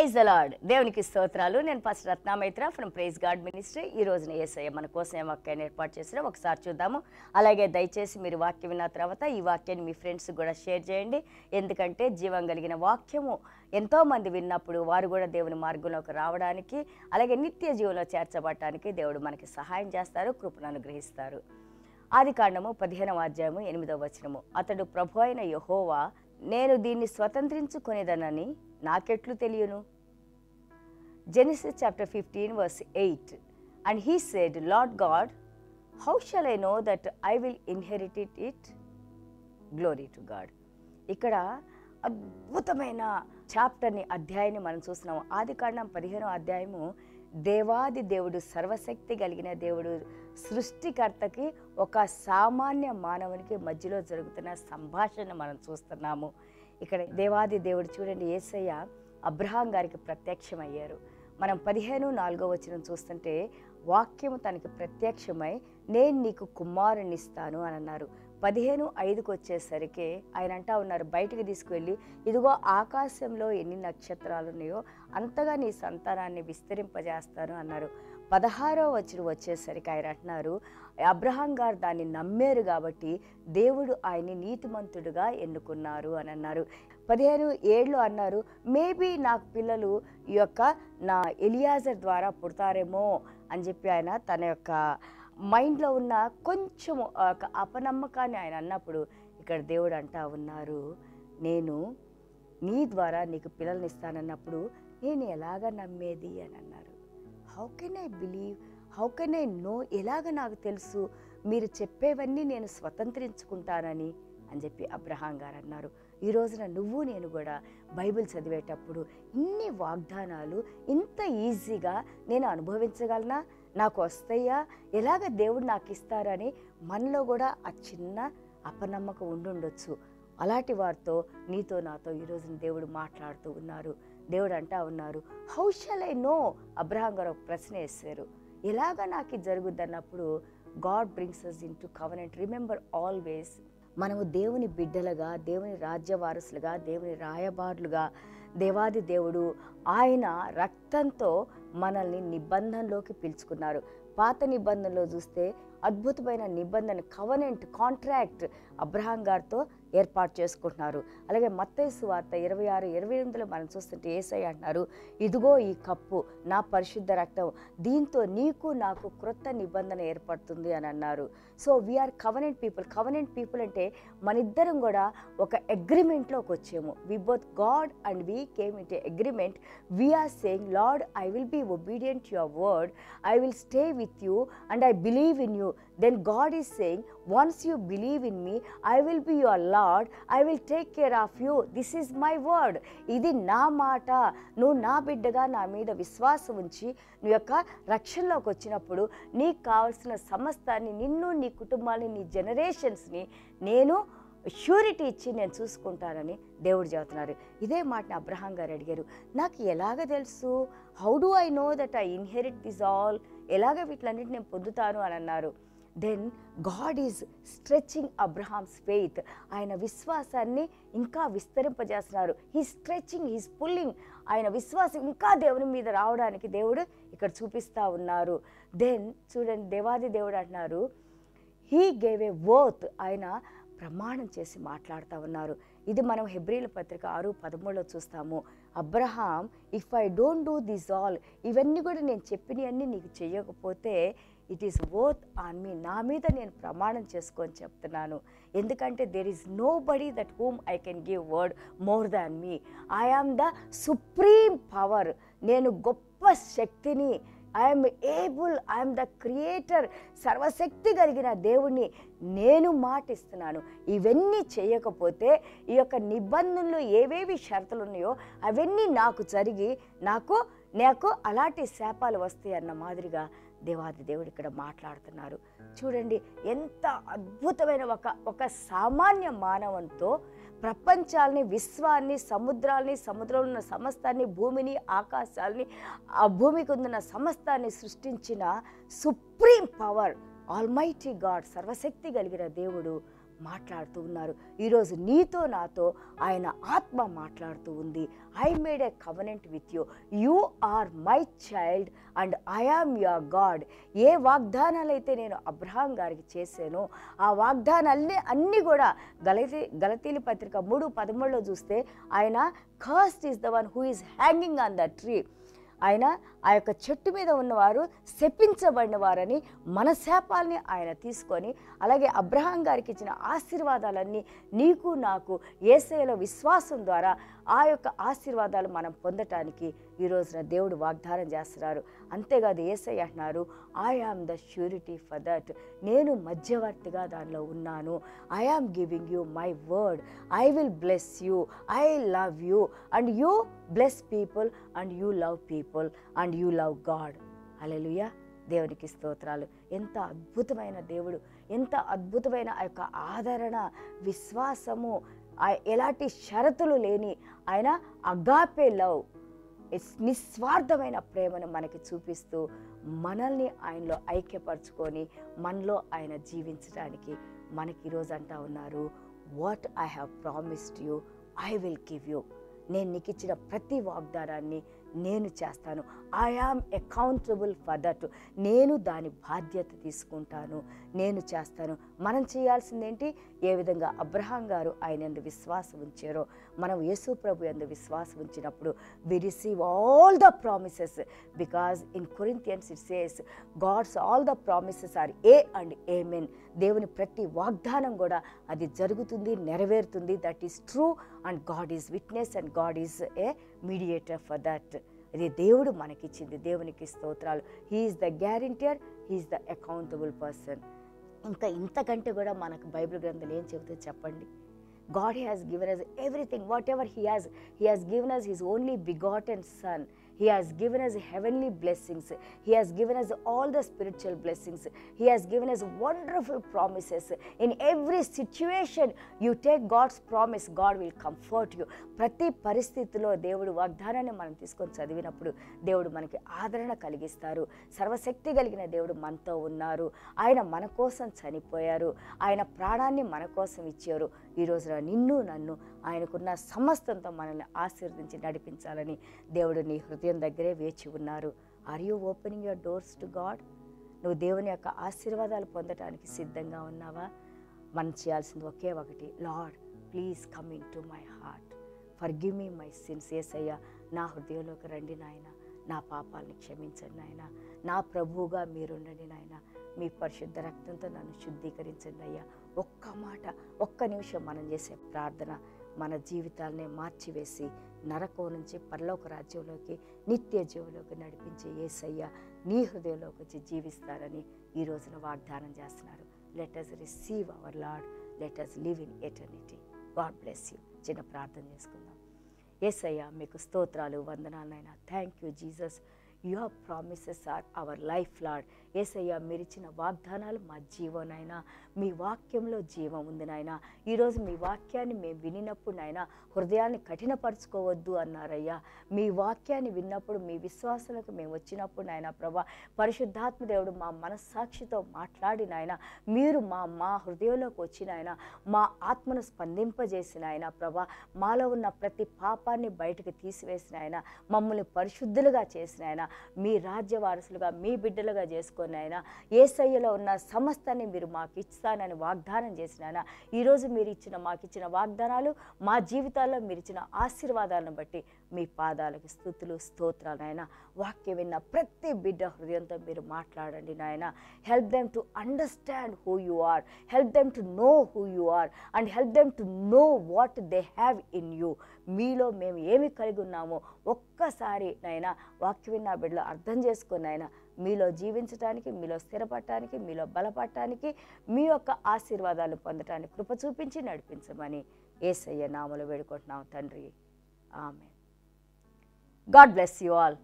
Praise అలాడ్ దేవునికి స్తోత్రాలు. నేను first Ratnamaitra from praise God ministry ఈ రోజున ఏసఐ మన కోసం ఏ వాక్యాన్ని ఏర్పాటు చేసినా ఒకసారి చూద్దాము. అలాగే దయచేసి మీరు వాక్యం విన్న తర్వాత ఈ వాక్యాన్ని మీ ఫ్రెండ్స్ కూడా షేర్ చేయండి. ఎందుకంటే జీవం కలిగిన వాక్యము ఎంతోమంది విన్నప్పుడు వారు కూడా దేవుని మార్గంలోకి రావడానికి అలాగే నిత్య జీవంలో చేర్చబడటానికి దేవుడు మనకి సహాయం చేస్తారు కృపను అనుగ్రహిస్తారు. ఆది కాండము పదిహేనవ అధ్యాయము ఎనిమిదవ వచనము. అతడు ప్రభు అయిన యహోవా నేను దీన్ని స్వతంత్రించుకునేదనని నాకెట్లు తెలియను? Genesis chapter fifteen verse eight and he said Lord God how shall I know that I will inherit it it glory to God ఇక్కడ అద్భుతమైన చాప్టర్ని అధ్యాయాన్ని మనం చూస్తున్నాము. ఆది కాండం పదిహేనో అధ్యాయము దేవాది దేవుడు సర్వశక్తి కలిగిన దేవుడు సృష్టికర్తకి ఒక సామాన్య మానవునికి మధ్యలో జరుగుతున్న సంభాషణ మనం చూస్తున్నాము. ఇక్కడ దేవాది దేవుడు చూడండి ఏసయ్య అబ్రహాం గారికి ప్రత్యక్షమయ్యారు. మనం పదిహేను నాలుగో వచ్చిన చూస్తుంటే వాక్యము తనకి ప్రత్యక్షమై నేను నీకు కుమారుని ఇస్తాను అని అన్నారు. పదిహేను ఐదుకు వచ్చేసరికి ఆయన అంటా ఉన్నారు బయటికి తీసుకువెళ్ళి ఇదిగో ఆకాశంలో ఎన్ని నక్షత్రాలు ఉన్నాయో అంతగా నీ సంతానాన్ని విస్తరింపజేస్తాను అన్నారు. పదహారో వచ్చిన వచ్చేసరికి ఆయన అంటున్నారు అబ్రహాం గారు దాన్ని నమ్మారు కాబట్టి దేవుడు ఆయన్ని నీతిమంతుడుగా ఎన్నుకున్నారు అని అన్నారు. పదిహేను ఏళ్ళు అన్నారు మేబీ నాకు పిల్లలు ఈ యొక్క నా ఎలియాజర్ ద్వారా పుడతారేమో అని చెప్పి ఆయన తన యొక్క మైండ్లో ఉన్న కొంచెం ఒక అపనమ్మకాన్ని ఆయన అన్నప్పుడు ఇక్కడ దేవుడు అంటా ఉన్నారు నేను నీ ద్వారా నీకు పిల్లల్ని ఇస్తానన్నప్పుడు నేను ఎలాగ నమ్మేది అని అన్నారు. How can I believe how can I know ఎలాగ నాకు తెలుసు? మీరు చెప్పేవన్నీ నేను స్వతంత్రించుకుంటానని అని చెప్పి అబ్రహాం గారు అన్నారు. ఈ రోజున నువ్వు నేను కూడా బైబిల్ చదివేటప్పుడు ఇన్ని వాగ్దానాలు ఇంత ఈజీగా నేను అనుభవించగలనా? నాకు వస్తాయా? ఎలాగ దేవుడు నాకు ఇస్తారని మనలో కూడా ఆ చిన్న అపనమ్మకం ఉండుండొచ్చు. అలాంటి వారితో నీతో నాతో ఈరోజు దేవుడు మాట్లాడుతూ ఉన్నారు. దేవుడు అంటా ఉన్నారు హౌషల్ ఐ నో అబ్రహాం గారు ఒక ప్రశ్న వేశారు. ఎలాగ నాకు ఇది జరుగుద్ది అన్నప్పుడు God brings us into covenant remember always మనము దేవుని బిడ్డలుగా దేవుని రాజ్య వారసులుగా దేవుని రాయబారులుగా దేవాది దేవుడు ఆయన రక్తంతో మనల్ని నిబంధనలోకి పిలుచుకున్నారు. పాత నిబంధనలో చూస్తే అద్భుతమైన నిబంధన కవనెంట్ కాంట్రాక్ట్ అబ్రహాం గారితో ఏర్పాటు చేసుకుంటున్నారు. అలాగే మత్తైసు వార్త ఇరవై ఆరు ఇరవై ఎనిమిదిలో మనం చూస్తుంటే ఏసై అంటున్నారు ఇదిగో ఈ కప్పు నా పరిశుద్ధ రక్తం దీంతో నీకు నాకు క్రొత్త నిబంధన ఏర్పడుతుంది అని అన్నారు. So we're covenant people covenant people అంటే మనిద్దరం కూడా ఒక అగ్రిమెంట్లోకి వచ్చాము. We both God and we came in agreement we're saying Lord I will be obedient your word I will stay with you and I believe in you then God is saying once you believe in me I will be your Lord I will take care of you this is my word ఇది నా మాట. నువ్వు నా బిడ్డగా నా మీద విశ్వాసం ఉంచి నీ యొక్క రక్షణలోకి వచ్చినప్పుడు నీకు కావాల్సిన సమస్తాన్ని నిన్ను నీ కుటుంబాన్ని నీ జనరేషన్స్ని నేను ష్యూరిటీ ఇచ్చి నేను చూసుకుంటానని దేవుడు చెబుతున్నారు. ఇదే మాటని అబ్రహాం గారు అడిగారు. నాకు ఎలాగ తెలుసు? How do I know that I inherit this all ఎలాగ వీటిలన్నిటి నేను పొందుతాను? అని అన్నారు. Then God is stretching Abraham's faith ఆయన విశ్వాసాన్ని ఇంకా విస్తరింపజేస్తున్నారు. హీ స్ట్రెచింగ్ హీస్ పుల్లింగ్ ఆయన విశ్వాసం ఇంకా దేవుని మీద రావడానికి దేవుడు ఇక్కడ చూపిస్తూ ఉన్నారు. దెన్ చూడండి దేవాది దేవుడు అంటున్నారు హీ గేవ్ ఏ వర్త్ ఆయన ప్రమాణం చేసి మాట్లాడుతూ ఉన్నారు. ఇది మనం హెబ్రిల పత్రిక ఆరు పదమూడులో చూస్తాము. Abraham if I don't do this all ఇవన్నీ కూడా నేను చెప్పినవన్నీ నీకు చేయకపోతే it is worth on me నా మీద నేను ప్రమాణం చేసుకొని చెప్తున్నాను. ఎందుకంటే there is nobody that whom I can give word more than me I am the supreme power నేను గొప్ప శక్తిని I'm able I'm the creator సర్వశక్తి కలిగిన దేవుణ్ణి నేను మాటిస్తున్నాను. ఇవన్నీ చేయకపోతే ఈ యొక్క నిబంధనలు ఏవేవి షరతులు ఉన్నాయో అవన్నీ నాకు జరిగి నాకు నాకు అలాంటి శాపాలు వస్తాయి అన్న మాదిరిగా దేవాది దేవుడు ఇక్కడ మాట్లాడుతున్నారు. చూడండి ఎంత అద్భుతమైన ఒక ఒక సామాన్య మానవంతో ప్రపంచాల్ని విశ్వాన్ని సముద్రాల్ని సముద్రంలో ఉన్న సమస్తాన్ని భూమిని ఆకాశాల్ని ఆ భూమికి ఉన్న సమస్తాన్ని సృష్టించిన సుప్రీం పవర్ ఆల్మైటీ గాడ్ సర్వశక్తి కలిగిన దేవుడు మాట్లాడుతూ ఉన్నారు. ఈరోజు నీతో నాతో ఆయన ఆత్మ మాట్లాడుతూ ఉంది. I made a covenant with you you are my child and I am your God ఏ వాగ్దానాలు అయితే నేను అబ్రహాం గారికి చేశానో ఆ వాగ్దానాలన్నీ అన్నీ కూడా గలతీ గలతీలి పత్రిక మూడు పదమూడులో చూస్తే ఆయన cursed is the one who is hanging on the tree ఆయన ఆ యొక్క చెట్టు మీద ఉన్నవారు శపించబడిన వారని మన శాపాల్ని ఆయన తీసుకొని అలాగే అబ్రహాం గారికి ఇచ్చిన ఆశీర్వాదాలన్నీ నీకు నాకు ఏసైలో విశ్వాసం ద్వారా ఆ యొక్క ఆశీర్వాదాలు మనం పొందటానికి ఈ రోజున దేవుడు వాగ్దానం చేస్తున్నారు. అంతేకాదు ఏసై అంటున్నారు I am the surety for that నేను మధ్యవర్తిగా దానిలో ఉన్నాను. I am giving you my word I will bless you I love you and you bless people and you love people and and you love God. Hallelujah దేవునికి స్తోత్రాలు. ఎంత అద్భుతమైన దేవుడు. ఎంత అద్భుతమైన ఆ యొక్క ఆదరణ విశ్వాసము ఆ- ఎలాంటి షరతులు లేని ఆయన అగాపే లవ్. నిస్వార్థమైన ప్రేమను మనకి చూపిస్తూ మనల్ని ఆయనలో ఐక్యపరచుకొని మనలో ఆయన జీవించడానికి మనకి ఈరోజు అంటా ఉన్నారు what I have promised you I will give you నేను నీకు ఇచ్చిన ప్రతి వాగ్దానాన్ని నేను చేస్తాను. ఐ అకౌంటబుల్ ఫర్ దట్ నేను దాని బాధ్యత తీసుకుంటాను. నేను చేస్తాను. మనం చేయాల్సిందేంటి? ఏ విధంగా అబ్రహాం గారు ఆయన ఎందు విశ్వాసం ఉంచారో మనం యేసు ప్రభు ఎందు విశ్వాసం ఉంచినప్పుడు we receive all the promises because in Corinthians it says God's all the promises are yea and amen దేవుని ప్రతి వాగ్దానం కూడా అది జరుగుతుంది నెరవేరుతుంది. That is true and God is witness and God is a mediator for that ఇది దేవుడు మనకిచ్చింది. దేవునికి స్తోత్రాలు. He is the guarantor he is the accountable person ఇంకా ఇంతకంటే కూడా మనకు బైబిల్ గ్రంథాలు ఏం చెబుతుంది చెప్పండి? God has given us everything whatever he has he has given us his only begotten son he has given us heavenly blessings he has given us all the spiritual blessings he has given us wonderful promises in every situation you take God's promise God will comfort you ప్రతి పరిస్థితిలో దేవుడు వాగ్దానాన్ని మనం తీసుకొని చదివినప్పుడు దేవుడు మనకి ఆదరణ కలిగిస్తారు. సర్వశక్తి కలిగిన దేవుడు మనతో ఉన్నారు. ఆయన మన కోసం చనిపోయారు. ఆయన ప్రాణాన్ని మన కోసం ఇచ్చారు. ఈ రోజున నిన్ను నన్ను ఆయనకున్న సమస్తంతో మనల్ని ఆశీర్వదించి నడిపించాలని దేవుడు నీ హృదయం దగ్గరే వేచి ఉన్నారు. Are you opening your doors to God నువ్వు దేవుని యొక్క ఆశీర్వాదాలు పొందటానికి సిద్ధంగా ఉన్నావా? మనం చేయాల్సింది ఒకే ఒకటి. Lord please come into my heart forgive me my sins Yesayya నా హృదయంలోకి రండి నాయన. నా పాపాలని క్షమించండి నాయన. నా ప్రభువుగా మీరుండండి నాయన. మీ పరిశుద్ధ రక్తంతో నన్ను శుద్ధీకరించండి అయ్యా. ఒక్క మాట ఒక్క నిమిషం మనం చేసే ప్రార్థన మన జీవితాలని మార్చివేసి నరకం నుంచి పరలోక రాజ్యంలోకి నిత్య జీవంలోకి నడిపించే ఏసయ్య నీ హృదయంలోకి వచ్చి జీవిస్తారని ఈ రోజున వాగ్దానం చేస్తున్నారు. Let us receive our Lord let us live in eternity God bless you చిన్న ప్రార్థన చేసుకుందాం. ఏసయ్య మీకు స్తోత్రాలు వందనాలనైనా thank you Jesus your promises are our life Lord Yesayya మీరిచ్చిన వాగ్దానాలు మా జీవం జీవనైనా మీ వాక్యంలో జీవం ఉంది నాయన. ఈరోజు మీ వాక్యాన్ని మేము వినినప్పుడు నాయన హృదయాన్ని కఠినపరచుకోవద్దు అన్నారయ్యా. మీ వాక్యాన్ని విన్నప్పుడు మీ విశ్వాసాలకు మేము వచ్చినప్పుడు నాయన ప్రభా పరిశుద్ధాత్మ దేవుడు మా మనస్సాక్షితో మాట్లాడి నాయన మీరు మా మా హృదయంలోకి వచ్చిన ఆయన మా ఆత్మను స్పందింపజేసిన ఆయన ప్రభా మాలో ఉన్న ప్రతి పాపాన్ని బయటకు తీసివేసిన ఆయన మమ్మల్ని పరిశుద్ధులుగా చేసిన ఆయన మీ రాజ్య వారసులుగా మీ బిడ్డలుగా తీసుకొని ఆయన ఏసయ్యలో ఉన్న సమస్తాన్ని మీరు మాకు ఇస్తానని వాగ్దానం చేసిన ఆయన. ఈరోజు మీరు ఇచ్చిన మాకు ఇచ్చిన వాగ్దానాలు మా జీవితాల్లో మీరు ఇచ్చిన ఆశీర్వాదాలను బట్టి మీ పాదాలకు స్థుతులు స్తోత్రాలు నాయన. వాక్యం విన్న ప్రతి బిడ్డ హృదయంతో మీరు మాట్లాడండి నాయన. Help them to understand who you are help them to know who you are and help them to know what they have in you మీలో మేము ఏమి కలిగి ఉన్నామో ఒక్కసారి నాయన వాక్యం విన్న బిడ్డలో అర్థం చేసుకుని నాయన. మీలో జీవించటానికి మీలో స్థిరపడటానికి మీలో బలపడటానికి మీ యొక్క ఆశీర్వాదాలు పొందటానికి కృప చూపించి నడిపించమని ఏసయ్య నామలు వేడుకుంటున్నాం తండ్రి. ఆమె గాడ్ బ్లెస్ యు ఆల్